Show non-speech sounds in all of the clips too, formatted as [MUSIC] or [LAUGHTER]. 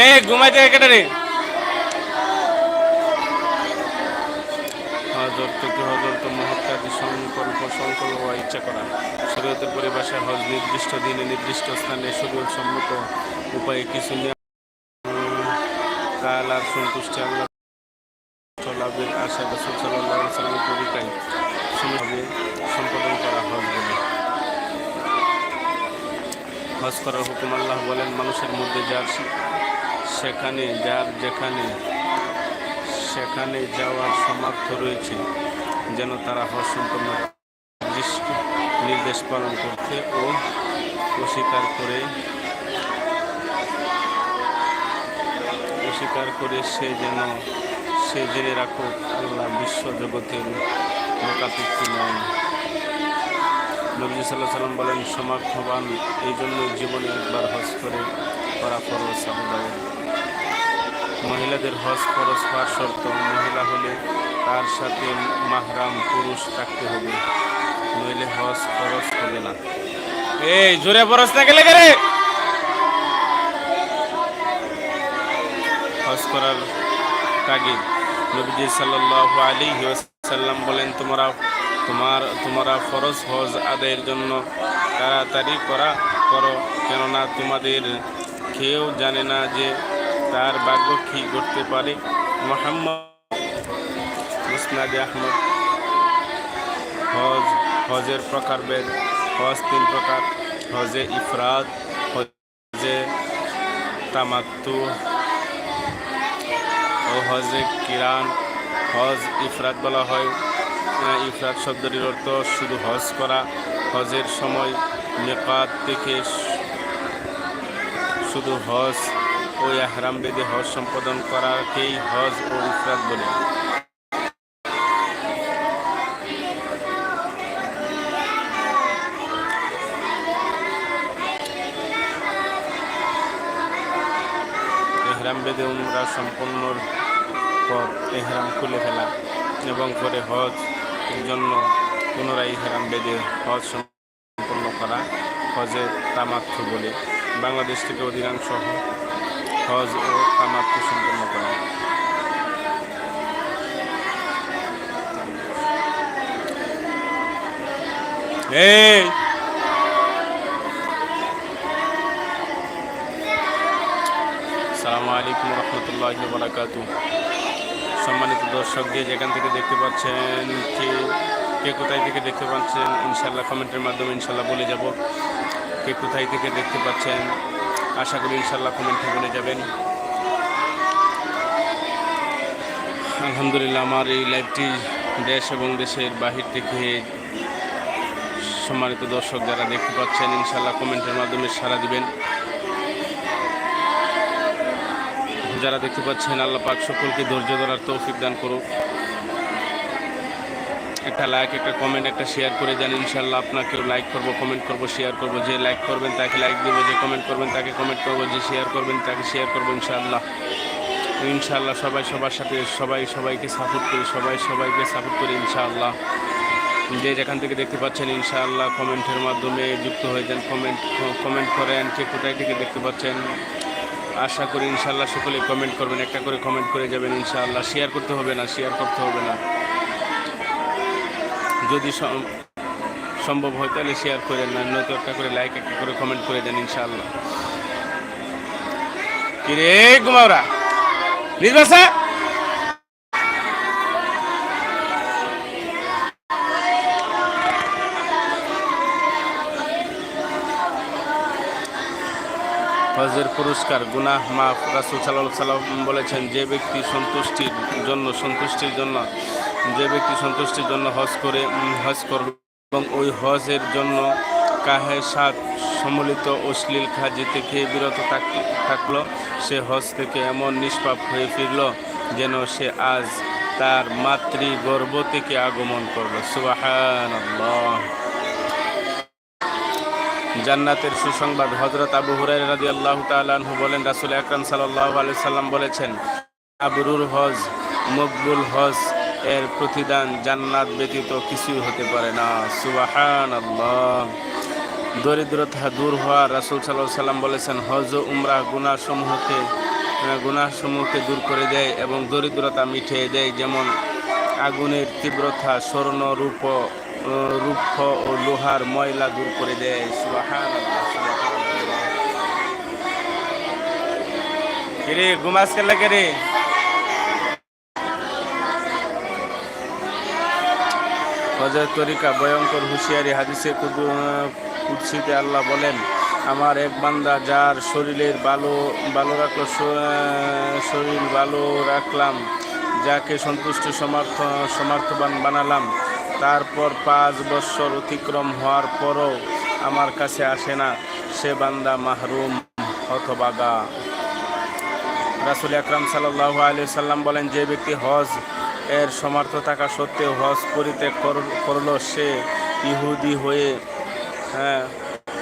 এ, ঘুমাইতে কেটে রে। হজর থেকে হজর তো মহত্যাদি সংকল্প ইচ্ছা করা। শরীয়তের পরিভাষায় হজ নির্দিষ্ট, দিনে নির্দিষ্ট স্থানে শরীয়ত সম্মত উপায়ে কিছু কাল আর সন্তুষ্টি আল্লাহ সম্পাদন করা হজ বলে। হজ করার হুকুম আল্লাহ বলেন, মানুষের মধ্যে যার সেখানে যার যেখানে, সেখানে যাওয়ার সামর্থ্য রয়েছে, যেন তারা হজ সম্পন্ন নির্দেশ পালন করতে ও অস্বীকার করে অস্বীকার করে সে যেন সে জেনে রাখুক আল্লাহ বিশ্ব জগতের লোকাতিথি নয়। নবী সাল্লাহ সাল্লাম বলেন সমর্থবান এই জন্য জীবনে একবার হজ করে করা ফরজ সামুদায় মহিলাদের হজ ফরজ হওয়ার শর্ত মহিলা হলে তার সাথে মাহরাম পুরুষ থাকতে হবে নইলে হজ ফরজ হবে না। এই জোরে ফরজ না গেলে গেলে। হজ করার তাগিদ। নবীজি সাল্লাল্লাহু আলাইহি ওয়াসাল্লাম বলেন তোমরা তোমার তোমরা ফরজ হজ আদায়ের জন্য তাড়াতাড়ি করা করো কেননা তোমাদের কেউ জানে না যে তার ভাগ্য কি করতে পারে। মোহাম্মদ আহমদ, হজ, হজের প্রকারভেদ হজ তিন প্রকার, হজে ইফরাদ হজে তামাত্তু ও হজে কিরান। হজ ইফরাত বলা হয়। ইফরাত শব্দটির অর্থ শুধু হজ করা, হজের সময় নেপাত থেকে শুধু হজ ও এহরাম বেদে হজ সম্পাদন করাকেই হজ ও ইফরাত বলে। এহরাম বেদে উমরা সম্পন্নর পর এহরাম খুলে ফেলা এবং পরে হজ জন্য পুনরায় এহরাম বেদে হজ সম্পন্ন করা হজের তামাত্ম বলে। বাংলাদেশ থেকে অধিকাংশ হজ ও তামাত্ম সম্পন্ন করা সালামু আলাইকুম রহমতুল্লাহ বারাকাতু সম্মানিত দর্শক যে যেখান থেকে দেখতে পাচ্ছেন, কে কে কোথায় থেকে দেখতে পাচ্ছেন ইনশাল্লাহ কমেন্টের মাধ্যমে ইনশাল্লাহ বলে যাব। কে কোথায় থেকে দেখতে পাচ্ছেন? আশা করি ইনশাল্লাহ কমেন্টে বলে যাবেন। আলহামদুলিল্লাহ, আমার এই লাইভটি দেশ এবং দেশের বাহির থেকে সম্মানিত দর্শক যারা দেখতে পাচ্ছেন ইনশাল্লাহ কমেন্টের মাধ্যমে সাড়া দিবেন। যারা দেখতে পাচ্ছেন, আল্লাহ পাক সকলকে ধৈর্য ধরার তৌফিক দান করুক। একটা লাইক একটা কমেন্ট একটা শেয়ার করে যান ইনশাল্লাহ আপনাকেও লাইক করব কমেন্ট করব শেয়ার করব। যে লাইক করবেন, তাকে লাইক দেবো, যে কমেন্ট করবেন, তাকে কমেন্ট করব, যে শেয়ার করবেন, তাকে শেয়ার করব, ইনশাআল্লাহ। ইনশাআল্লাহ সবাই সবার সাথে, সবাই সবাইকে সাপোর্ট করি, সবাই সবাইকে সাপোর্ট করি, ইনশাআল্লাহ। যে যেখান থেকে দেখতে পাচ্ছেন, ইনশাআল্লাহ কমেন্টের মাধ্যমে যুক্ত হয়ে যান কমেন্ট কমেন্ট করেন কে কোথায় থেকে দেখতে পাচ্ছেন। আশা করি ইনশাআল্লাহ সকলে কমেন্ট করবেন, একটা করে কমেন্ট করে যাবেন, ইনশাআল্লাহ। শেয়ার করতে হবে না শেয়ার করতে হবে না। যদি সম্ভব হয়, তাহলে শেয়ার করেন না নয়তো একটা করে লাইক একটা করে কমেন্ট করে দেন, ইনশাআল্লাহ। কিরে ঘুমাওরা? নির্বাচা হজের পুরস্কার, গুনাহ মাফ, রাসুল সাল্লাহ সাল্লাম বলেছেন, যে ব্যক্তি সন্তুষ্টির জন্য সন্তুষ্টির জন্য যে ব্যক্তি সন্তুষ্টির জন্য হজ করে হজ করবে এবং ওই হজের জন্য কাহে সাত সম্মিলিত অশ্লীল খাজি থেকে বিরত থাক- থাকল, সে হজ থেকে এমন নিষ্পাপ হয়ে ফিরল যেন সে আজ তার মাতৃ গর্ব থেকে আগমন করল। সুবাহান জান্নাতের সুসংবাদ হজরত আবু হুরাই রাজি আল্লাহ তালু বলেন, রাসুল আকরাম সাল্লাহ আলি সাল্লাম বলেছেন, আবরুর হজ, মকবুল হজ এর প্রতিদান জান্নাত ব্যতীত কিছুই হতে পারে না। সুবাহান আল্লাহ দরিদ্রতা দূর হওয়া রাসুল সাল্লাহ সাল্লাম বলেছেন হজ ও উমরাহ গুনাহ সমূহকে গুণাসমূহকে দূর করে দেয় এবং দরিদ্রতা মিটিয়ে দেয়, যেমন আগুনের তীব্রতা, স্বর্ণ রূপ রূপ ও লোহার ময়লা দূর করে দেয়। সুবহানাল্লাহ। কিরে ঘুমাস কেলা রে হজরত তরিকা ভয়ঙ্কর হুঁশিয়ারি হাদিসে কুদু- কুদসিতে আল্লাহ বলেন, আমার এক বান্দা যার শরীরের ভালো ভালো রাখল শরীর ভালো রাখলাম, যাকে সন্তুষ্ট, সমর্থ, সমর্থবান বানালাম, তারপর পাঁচ বৎসর অতিক্রম হওয়ার পরও আমার কাছে আসে না। সে বান্দা মাহরুম হতবাগা। রাসুল আকরাম সাল্লাহ আলি সাল্লাম বলেন, যে ব্যক্তি হজ এর সমর্থ থাকা সত্ত্বেও হজ পরিত্যাগ কর- করল সে ইহুদি হয়ে হ্যাঁ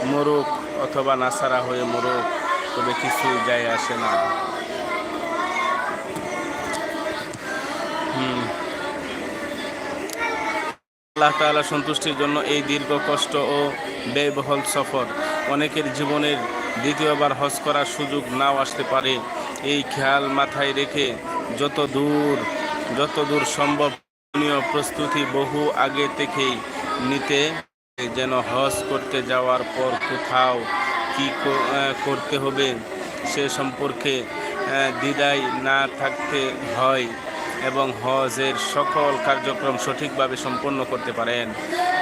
মরুক অথবা নাসারা হয়ে মরুক, তবে কিছুই যায় আসে না। আল্লাহ তাআলা সন্তুষ্টির জন্য এই দীর্ঘ কষ্ট ও ব্যয়বহুল সফর, অনেকের জীবনের দ্বিতীয়বার হজ করার সুযোগ নাও আসতে পারে। এই খেয়াল মাথায় রেখে যত দূর যত দূর সম্ভব প্রস্তুতি বহু আগে থেকেই নিতে যেন হজ করতে যাওয়ার পর কোথাও কি করতে হবে সে সম্পর্কে দ্বিধায় না থাকতে হয় এবং হজের সকল কার্যক্রম সঠিকভাবে সম্পন্ন করতে পারেন।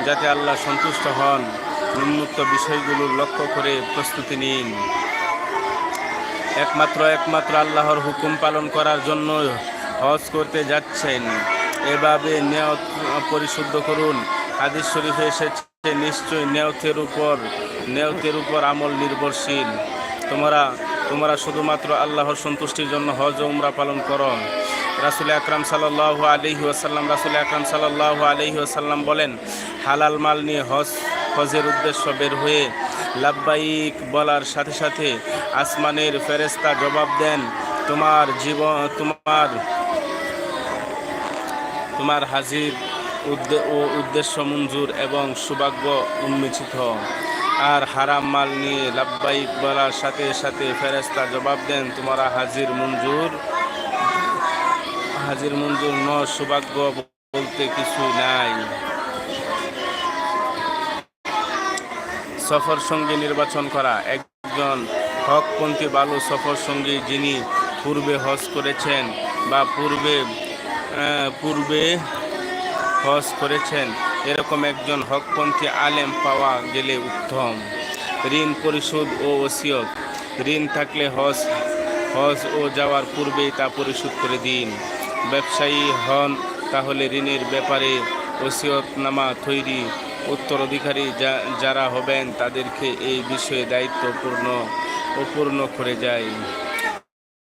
যাতে আল্লাহ সন্তুষ্ট হন, উন্মুক্ত বিষয়গুলো লক্ষ্য করে প্রস্তুতি নিন। একমাত্র একমাত্র আল্লাহর হুকুম পালন করার জন্য হজ করতে যাচ্ছেন। এভাবে নিয়ত পরিশুদ্ধ করুন। হাদিস শরীফে এসেছে, নিশ্চয়ই নিয়তের উপর নিয়তের উপর আমল নির্ভরশীল। তোমরা তোমরা শুধুমাত্র আল্লাহর সন্তুষ্টির জন্য হজ উমরা পালন করো। রাসুল আকরাম সাল্লাহ আলহি আসাল্লাম রাসুল আকরাম সাল্লাহ আলহি আসাল্লাম বলেন, হালাল মাল নিয়ে হজ, হজের উদ্দেশ্য বের হয়ে লাব্বাইক বলার সাথে সাথে আসমানের ফেরেস্তা জবাব দেন, তোমার জীবন, তোমার তোমার হাজির ও উদ্দেশ্য মঞ্জুর এবং সৌভাগ্য উন্মিচিত। আর হারাম মাল নিয়ে লাব্বাইক বলার সাথে সাথে ফেরেস্তা জবাব দেন, তোমারা হাজির মঞ্জুর হাজির মঞ্জুর ন সৌভাগ্য বলতে কিছু নাই। সফর সঙ্গী নির্বাচন করা। একজন হকপন্থী বালু সফর সঙ্গী যিনি পূর্বে হজ করেছেন বা পূর্বে পূর্বে হজ করেছেন। এরকম একজন হকপন্থী আলেম পাওয়া গেলে উত্তম। ঋণ পরিশোধ ও ওসিয়ত। ঋণ থাকলে হজ হজ ও যাওয়ার পূর্বেই তা পরিশোধ করে দিন। ব্যবসায়ী হন তাহলে ঋণের ব্যাপারে ওসিয়তনামা তৈরি। উত্তরাধিকারী যারা হবেন তাদেরকে এই বিষয়ে দায়িত্বপূর্ণ অপূর্ণ করে যায়।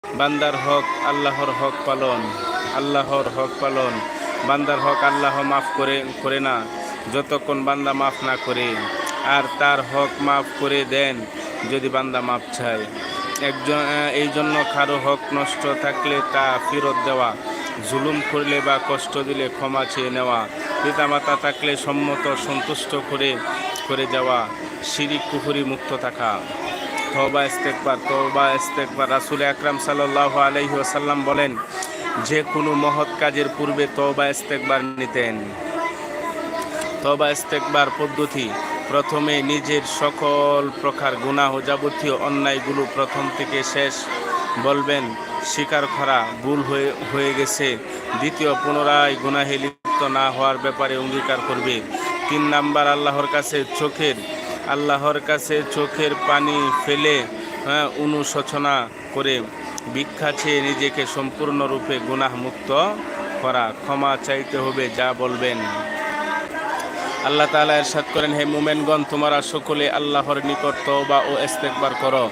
বান্দার হক, আল্লাহর হক পালন। আল্লাহর হক পালন। বান্দার হক আল্লাহ মাফ করে করে না। যতক্ষণ বান্দা মাফ না করে, আর তার হক মাফ করে দেন, যদি বান্দা মাফ চায়। একজন এই জন্য কারও হক নষ্ট থাকলে তা ফেরত দেওয়া, জুলুম করলে বা কষ্ট দিলে ক্ষমা চেয়ে নেওয়া, পিতামাতা থাকলে সম্মত সন্তুষ্ট করে করে যাওয়া, শিরিক কুহুরি মুক্ত থাকা। তবা ইস্তেকবার তবা ইস্তেকবার। রাসুল আকরাম সাল্লাহ আলহি আসাল্লাম বলেন যে কোনো মহৎ কাজের পূর্বে তবা ইস্তেকবার নিতেন। তবা ইস্তেকবার পদ্ধতি প্রথমে নিজের সকল প্রকার গুনাহ ও যাবতীয় অন্যায়গুলো প্রথম থেকে শেষ বলবেন স্বীকার করা ভুল হয়ে হয়ে গেছে। দ্বিতীয় পুনরায় গুনাহে লিপ্ত না হওয়ার ব্যাপারে অঙ্গীকার করবে। তিন নাম্বার আল্লাহর কাছে চোখের আল্লাহর কাছে চোখের পানি ফেলে হ্যাঁ, অনুশোচনা করে। ভিক্ষা চেয়ে নিজেকে সম্পূর্ণরূপে গুনাহ মুক্ত করা, ক্ষমা চাইতে হবে, যা বলবেন। আল্লাহ তাআলা এরশাদ করেন, হে মুমেনগণ, তোমরা সকলে আল্লাহর নিকট তওবা ও ইস্তেগফার করো।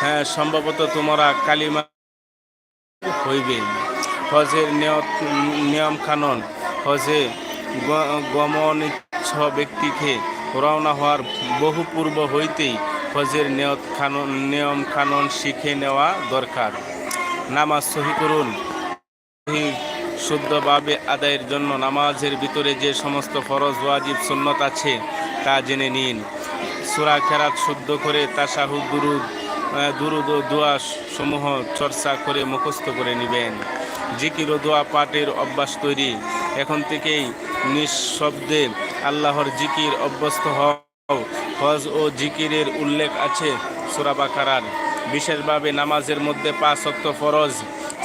হ্যাঁ সম্ভবত তোমরা কালিমা হইবে। হজের নিয়ম কানুন, হজে গ- গমন ইচ্ছ ব্যক্তিকে রওনা হওয়ার বহু পূর্ব হইতেই হজের নিয়ত কানুন নিয়ম কানুন শিখে নেওয়া দরকার। নামাজ সহি করুন। শুদ্ধভাবে আদায়ের জন্য নামাজের ভিতরে যে সমস্ত ফরজ, ওয়াজিব, সুন্নত আছে, তা জেনে নিন। সুরা খেরাত শুদ্ধ করে তাশাহুদ, দুরুদ দুরুদ ও দোয়া সমূহ চর্চা করে মুখস্থ করে নেবেন। জিকির ও দোয়া পাঠের অভ্যাস তৈরি। এখন থেকেই নিঃশব্দে আল্লাহর জিকির অভ্যস্ত হও। হজ ও জিকিরের উল্লেখ আছে সুরাবাকারার বিশেষভাবে নামাজের মধ্যে পাঁচ অক্ত ফরজ,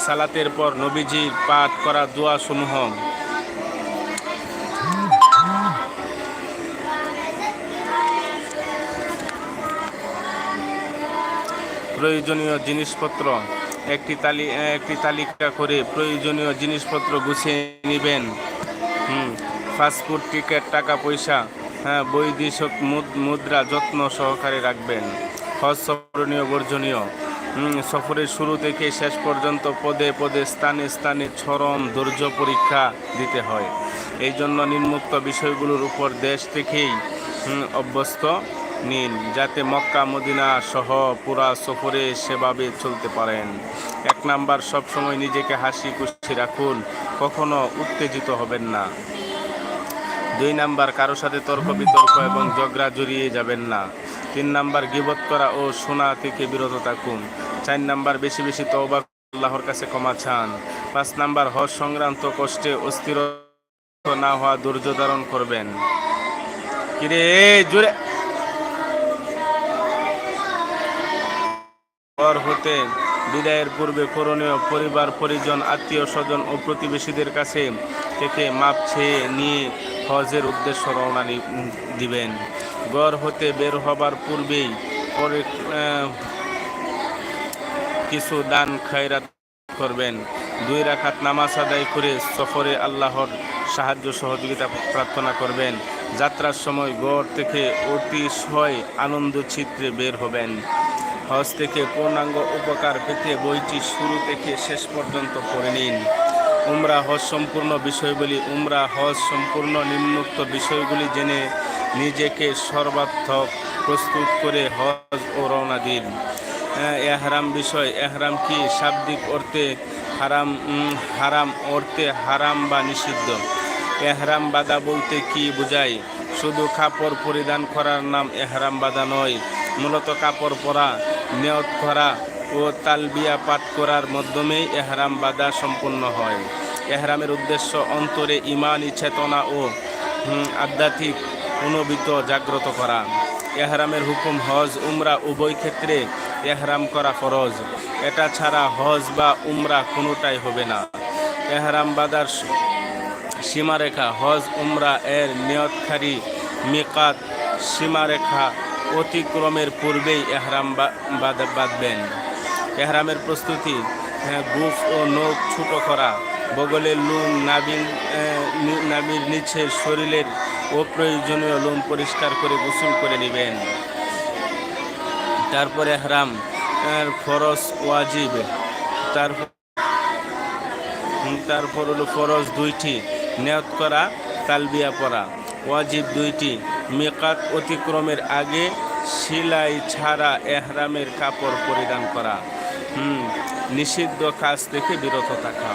সালাতের পর নবীজির পাঠ করা দোয়া সমূহ প্রয়োজনীয় জিনিসপত্র। একটি তালি, একটি তালিকা করে প্রয়োজনীয় জিনিসপত্র গুছিয়ে নেবেন। হুম, ফাস্টফুড, টিকিট টাকা পয়সা হ্যাঁ বৈদেশিক মুদ- মুদ্রা যত্ন সহকারে রাখবেন। হজ স্মরণীয়, বর্জনীয়। সফরের শুরু থেকে শেষ পর্যন্ত পদে পদে স্থানে স্থানে চরম ধৈর্য পরীক্ষা দিতে হয়। এই জন্য নিম্মুক্ত বিষয়গুলোর উপর দেশ থেকেই অভ্যস্ত নিন, যাতে মক্কা, মদিনা সহ পুরা সফরে সেভাবে চলতে পারেন। এক নাম্বার, সবসময় নিজেকে হাসি খুশি রাখুন। কখনো উত্তেজিত হবেন না। দুই নাম্বার, কারও সাথে তর্ক বিতর্ক এবং ঝগড়া জড়িয়ে যাবেন না। তিন নাম্বার, গিবত করা ও শোনা থেকে বিরত থাকুন। চার নাম্বার, বেশি বেশি তওবা আল্লাহর কাছে ক্ষমা চান। পাঁচ নাম্বার, হজ সংক্রান্ত কষ্টে অস্থির না হওয়া ধৈর্য ধারণ করবেন। কিরে জুড়ে হতে বিদায়ের পূর্বে করণীয় পরিবার, পরিজন, আত্মীয় স্বজন ও প্রতিবেশীদের কাছে থেকে মাপ চেয়ে নিয়ে হজের উদ্দেশ্য রওনা দিবেন। গড় হতে বের হবার পূর্বেই পরে কিছু দান খায়রাত করবেন। দুই রাখাত নামাজ আদায় করে সফরে আল্লাহর সাহায্য সহযোগিতা প্রার্থনা করবেন। যাত্রার সময় গড় থেকে অতিশয় আনন্দ চিত্রে বের হবেন। হজ থেকে পূর্ণাঙ্গ উপকার পেতে বইটি শুরু থেকে শেষ পর্যন্ত পড়ে নিন। উমরা হজ সম্পূর্ণ বিষয়গুলি উমরা হজ সম্পূর্ণ নিম্নোক্ত বিষয়গুলি জেনে নিজেকে সর্বাত্মক প্রস্তুত করে হজ ও রওনা দিন। হ্যাঁ, এহরাম বিষয় এহরাম কি? শাব্দিক অর্থে হারাম হারাম অর্থে হারাম বা নিষিদ্ধ। এহরাম বাদা বলতে কি বোঝায়? শুধু কাপড় পরিধান করার নাম এহরাম বাদা নয় মূলত কাপড় পরা নিয়ত করা ও তালবিয়া পাঠ করার মাধ্যমেই এহরাম বাদা সম্পূর্ণ হয়। এহরামের উদ্দেশ্য অন্তরে ইমান চেতনা ও আধ্যাত্মিক অনুভূত জাগ্রত করা। এহরামের হুকুম হজ, উমরা উভয় ক্ষেত্রে এহরাম করা ফরজ। এটা ছাড়া হজ বা উমরা কোনোটাই হবে না। এহরাম বাদার সীমারেখা, হজ, উমরা এর নিয়তকারী মেকাত সীমারেখা অতিক্রমের পূর্বেই এহরাম বাঁধবেন। এহরামের প্রস্তুতি হ্যাঁ, বুফ ও নখ ছোট করা বগলের লোম আহ, নাবির নিচে শরীরের অপ্রয়োজনীয় লোম পরিষ্কার করে গোসল করে নেবেন। তারপরে এহরাম ফরজ ওয়াজিব। তারপর তারপর হলো ফরজ দুইটি নিয়ত করা তালবিয়া পড়া। ওয়াজিব দুইটি মেকাত অতিক্রমের আগে সিলাই ছাড়া এহরামের কাপড় পরিধান করা। হুম, নিষিদ্ধ কাজ থেকে বিরত থাকা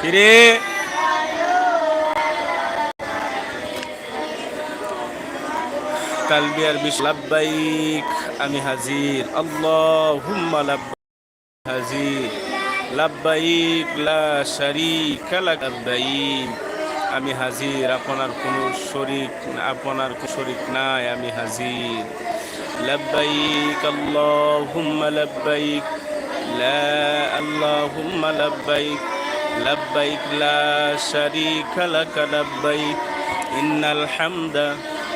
কিরে? আমি হাজির। হাজির। লা আমি হাজির। আপনার কোনো শরীক, আপনার শরীক নাই, আমি হাজির। লাব্বাইক, আল্লাহুম্মা লাব্বাইক। লা আল্লাহুম্মা লাব্বাইক। লাব্বাইক, লা শারীকা লাক লাব্বাইক। ইন্নাল হামদা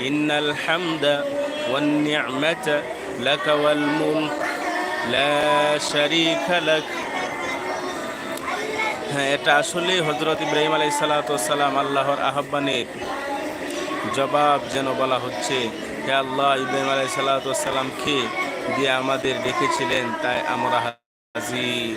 إن الحمد والنعمة لك والملك لا شريك لك হ্যাঁ এটা আসলে হজরত ইব্রাহিম আলাই সালাতাম আল্লাহর আহ্বানের জবাব যেন বলা হচ্ছে হে আল্লাহ ইব্রাহিম আলাই সালাতামকে দিয়ে আমাদের ডেকেছিলেন তাই আমরা হাজির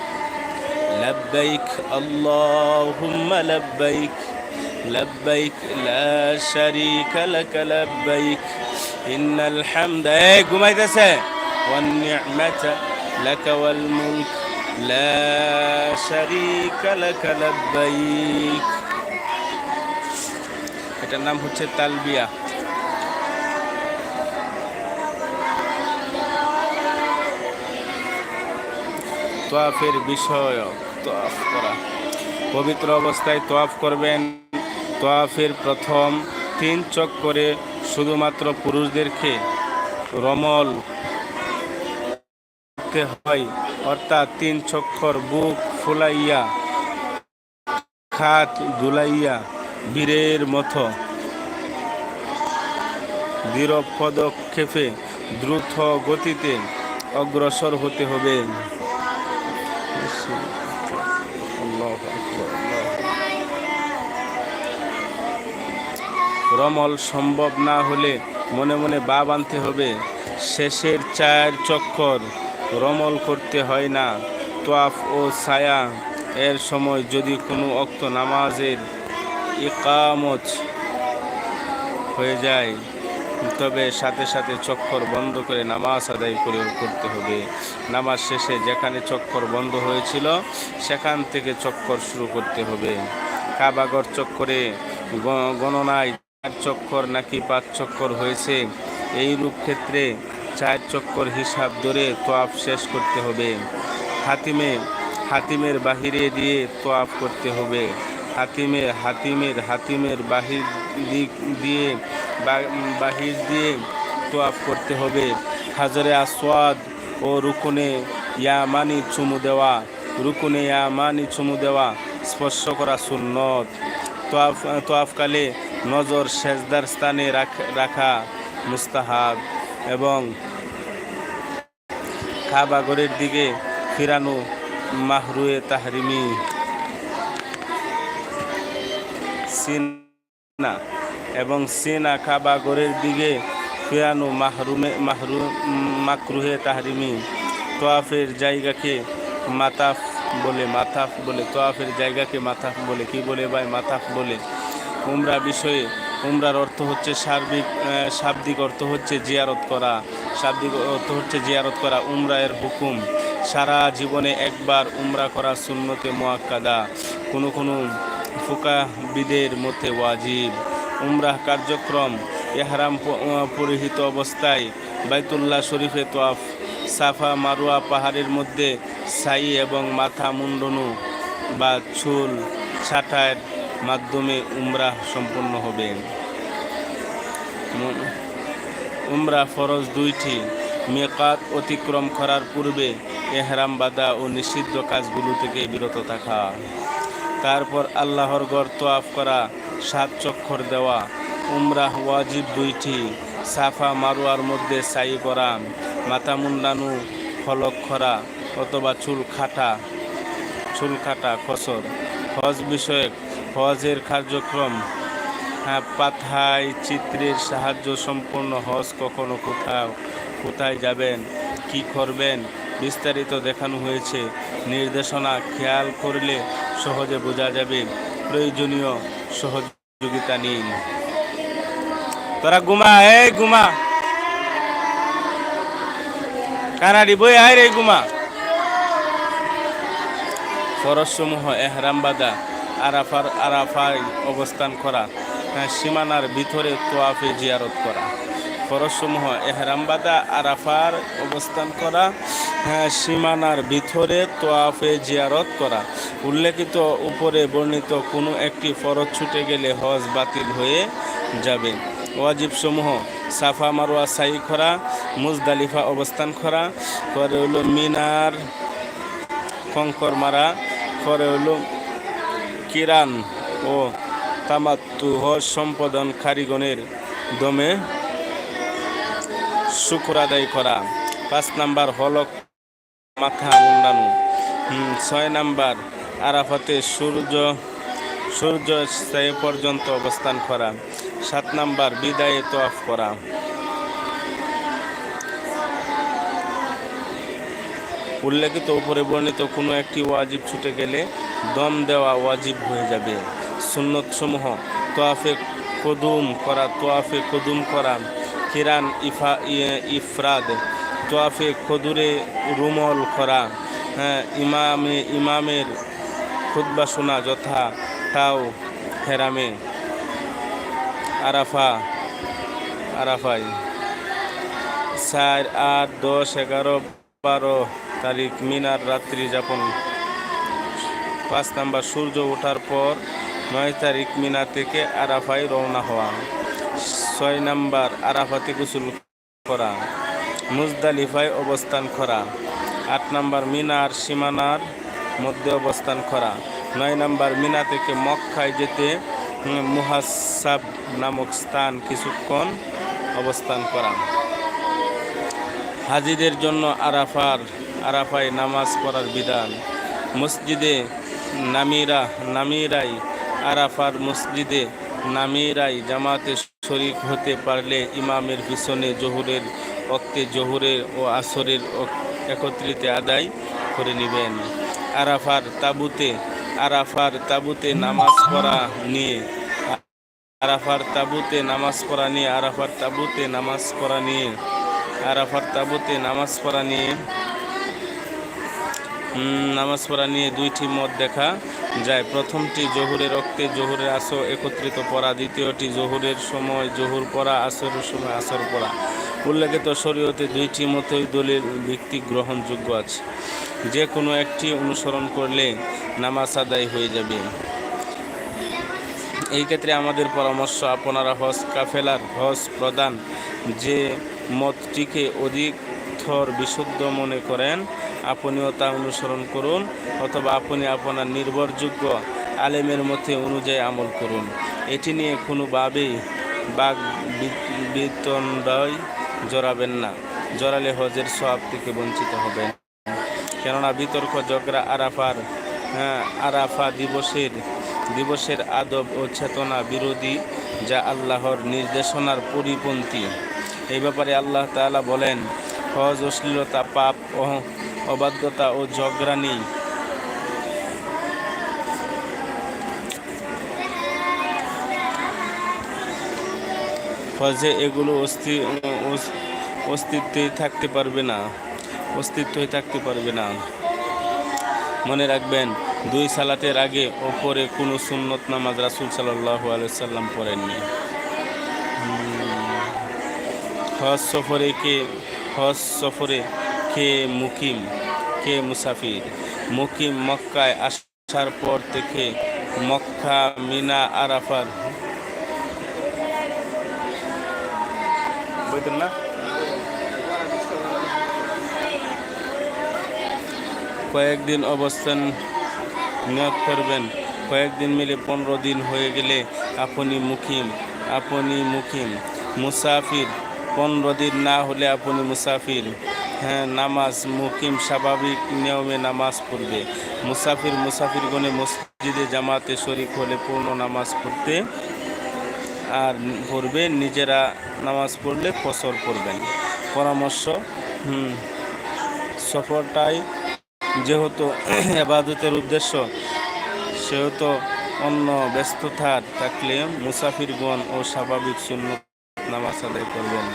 لبيك اللهم لبيك لبيك لا شريك لك لبيك إن الحمد إيه قميتسه والنعمة لك والملك لا شريك لك لبيك এটার নাম হচ্ছে তালবিয়া তোয়াফের বিষয় তোয়াফ করা। পবিত্র অবস্থায় তোয়াফ করবেন। তোয়াফের প্রথম তিন চক করে শুধুমাত্র পুরুষদেরকে রমল করতে হয়। অর্থাৎ তিন চক্কর বুক ফুলাইয়া, খাত দুলাইয়া বীরের মতো। দৃঢ় পদক্ষেপে দ্রুত গতিতে অগ্রসর হতে হবে। রমল সম্ভব না হলে মনে মনে বা বানতে হবে। শেষের চার চক্কর রমল করতে হয় না। তোয়াফ ও ছায়া এর সময় যদি কোনো অক্ত নামাজের ইকামত হয়ে যায়, তবে সাথে সাথে চক্কর বন্ধ করে নামাজ আদায় করে করতে হবে। নামাজ শেষে যেখানে চক্কর বন্ধ হয়েছিল, সেখান থেকে চক্কর শুরু করতে হবে। কাবাগর চক্করে গণনায় চার চক্কর নাকি পাঁচ চক্কর হয়েছে, এই রূপ ক্ষেত্রে চার চক্কর হিসাব ধরে তোয়াফ শেষ করতে হবে। হাতিমে, হাতিমের বাহিরে দিয়ে তোয়াফ করতে হবে। হাতিমের হাতিমের হাতিমের বাহির দিক দিয়ে বাহির দিয়ে তোয়াফ করতে হবে। হাজারে আসওয়াদ ও রুকুনে ইয়ামানি চুমু দেওয়া, রুকুনে ইয়ামানি চুমু দেওয়া স্পর্শ করা সুন্নত। তোয়াফ, তোয়াফকালে নজর সেজদার স্থানে রাখ- মুস্তাহাব এবং খাবাগরের দিকে ফিরানো মাহরুয়ে তাহরিমি। সিনা এবং সিনা খাবাগরের দিকে ফিরানো মাহরুমে মাহরু মাকরুহে তাহরিমি। তোয়াফের জায়গাকে মাতাফ বলে মাথাফ বলে তোয়াফের জায়গাকে মাথাফ বলে কি বলে ভাই মাথাফ বলে উমরা বিষয়ে, উমরার অর্থ হচ্ছে সার্বিক শাব্দিক অর্থ হচ্ছে জিয়ারত করা। শাব্দিক অর্থ হচ্ছে জিয়ারত করা উমরা এর হুকুম। সারা জীবনে একবার উমরা করা সুন্নতে মোয়াক্কাদা। কোনো কোনো ফুকাবিদের মধ্যে ওয়াজিব। উমরাহ কার্যক্রম এহারাম পরিহিত অবস্থায় বাইতুল্লাহ শরীফে তোয়াফ। সাফা মারুয়া পাহাড়ের মধ্যে সাই এবং মাথা মুন্ডনু বা চুল ছাটার মাধ্যমে উমরাহ সম্পন্ন হবে। উমরা ফরজ দুইটি। মেকাত অতিক্রম করার পূর্বে এহরাম, বাদা ও নিষিদ্ধ কাজগুলো থেকে বিরত থাকা। তারপর আল্লাহর গড় তোয়াফ করা, সাত চক্ষর দেওয়া উমরাহ ওয়াজিব দুইটি। সাফা মারুয়ার মধ্যে সাই করা মাথা মুন্ডানো ফলক খরা অথবা চুল খাটা চুল কাটা খসর হজ বিষয়ক হজের কার্যক্রম হ্যাঁ, পাথায় চিত্রের সাহায্য সম্পূর্ণ হজ কখনো কোথাও কোথায় যাবেন কি করবেন বিস্তারিত দেখানো হয়েছে। নির্দেশনা খেয়াল করলে সহজে বোঝা যাবে। প্রয়োজনীয় সহযোগিতা নিন। তোরা গুমা এই গুমা কানাডি বই আয় রে গুমা। ফরজসমূহ এহরাম বাদা আরাফার আরাফায় অবস্থান করা হ্যাঁ, সীমানার ভিতরে তোয়াফে জিয়ারত করা। ফরজসমূহ এহরাম বাদা আরাফার অবস্থান করা হ্যাঁ সীমানার ভিতরে তোয়াফে জিয়ারত করা। উল্লেখিত উপরে বর্ণিত কোনো একটি ফরজ ছুটে গেলে হজ বাতিল হয়ে যাবে। ওয়াজিব সমূহ সাফা মারোয়া সাই করা মুজদালিফা অবস্থান করা পরে হলো মিনার, কঙ্কর মারা, পরে হলো কিরান ও তামাত্তু হজ সম্পাদন কারিগণের দমে শুক্র আদায় করা। পাঁচ নাম্বার হলক মাথা মুন্ডানো। ছয় নাম্বার আরাফাতে সূর্য সূর্য পর্যন্ত অবস্থান করা। সাত নাম্বার, বিদায়ে তোয়াফ করা। উল্লেখিত, উপরে বর্ণিত, কোনো একটি ওয়াজিব ছুটে গেলে দম দেওয়া ওয়াজিব হয়ে যাবে। সুন্নত সমূহ তোয়াফে কদুম করা, তোয়াফে কদুম করা, কিরান, ইফা ইফরাদ, তোয়াফে কদুরে রুমল করা হ্যাঁ ইমামে, ইমামের খুদ্া যথা, তাও হেরামে। আরাফা, আরাফাই। চার আট দশ এগারো বারো তারিখ মিনার রাত্রি যাপন। পাঁচ নাম্বার, সূর্য ওঠার পর নয় তারিখ মিনা থেকে আরাফায় রওনা হওয়া। ছয় নাম্বার, আরাফাতে গোসল করা। মুজদালিফায় অবস্থান করা। আট নাম্বার, মিনার সীমানার মধ্যে অবস্থান করা। নয় নাম্বার, মিনা থেকে মক্কায় যেতে মুহাসাব নামক স্থান কিছুক্ষণ অবস্থান করা হাজিদের জন্য আরাফার, আরাফায় নামাজ পড়ার বিধান। মসজিদে নামিরা, নামিরাই আরাফার মসজিদে নামিরাই জামাতে শরিক হতে পারলে ইমামের পিছনে জহুরের অক্তে জহুরের ও আসরের একত্রিত আদায় করে নেবেন। আরাফার তাবুতে আরাফার তাবুতে নামাজ পড়া নিয়ে, আরাফার তাবুতে নামাজ পড়া নিয়ে, আরাফার তাবুতে নামাজ পড়া নিয়ে, আরাফার তাবুতে নামাজ পড়া নিয়ে নামাজ পড়া নিয়ে দুইটি মত দেখা যায়। প্রথমটি, জহুরের রক্তে জহুরের আসর একত্রিত পড়া। দ্বিতীয়টি, জহুরের সময় জহুর পড়া, আসরের সময় আসর পড়া। উল্লেখিত শরীয়তে দুইটি মতই দলিল ভিত্তি গ্রহণযোগ্য আছে। যে কোনো একটি অনুসরণ করলে নামাজ আদায় হয়ে যাবে। এই ক্ষেত্রে আমাদের পরামর্শ, আপনারা হজ কাফেলার হজ প্রদান যে মতটিকে অধিকথর বিশুদ্ধ মনে করেন, আপনিও তা অনুসরণ করুন, অথবা আপনি আপনার নির্ভরযোগ্য আলেমের মধ্যে অনুযায়ী আমল করুন। এটি নিয়ে কোনোভাবেই বাঘ বিতণ্ডায় জড়াবেন না। জড়ালে হজের সব থেকে বঞ্চিত হবেন। কেননা বিতর্ক ঝগড়া আরাফার হ্যাঁ, আরাফা দিবসের দিবসের আদব ও চেতনা বিরোধী যা আল্লাহর নির্দেশনার পরিপন্থী। এই ব্যাপারে আল্লাহ তাআলা বলেন হজ অশ্লীলতা পাপ অবাধ্যতা ও ঝগড়া নেই। এগুলো অস্তি অস্তিত্বে থাকতে পারবে না। অস্তিত্বই থাকতে পারবে না। মনে রাখবেন, দুই সালাতের আগে ও পরে কোনো সুন্নত নামাজ রাসুল সাল্লাহ আলাইসাল্লাম পড়েননি। হজ সফরে কে, হজ সফরে কে মুকিম, কে মুসাফির? মুকিম মক্কায় আসার পর থেকে মক্কা, মিনা আরাফার বুঝলেন না কয়েকদিন অবস্থান নিয়োগ করবেন। কয়েকদিন মিলে পনেরো দিন হয়ে গেলে আপনি মুখিম আপনি মুখিম মুসাফির, পনেরো দিন না হলে আপনি মুসাফির। হ্যাঁ নামাজ মুকিম স্বাভাবিক নিয়মে নামাজ পড়বে। মুসাফির মুসাফিরগণে মসজিদে, জামাতে শরিক হলে পূর্ণ নামাজ পড়তে আর পড়বে। নিজেরা নামাজ পড়লে ফসল পড়বেন। পরামর্শ, হুম, সফরটাই যেহেতু [CLEARS THROAT] এবাদতের উদ্দেশ্য সেহেতু অন্য ব্যস্ততা থাকলে মুসাফিরগণ ও স্বাভাবিক শূন্য নামাজ আদায় করবেন।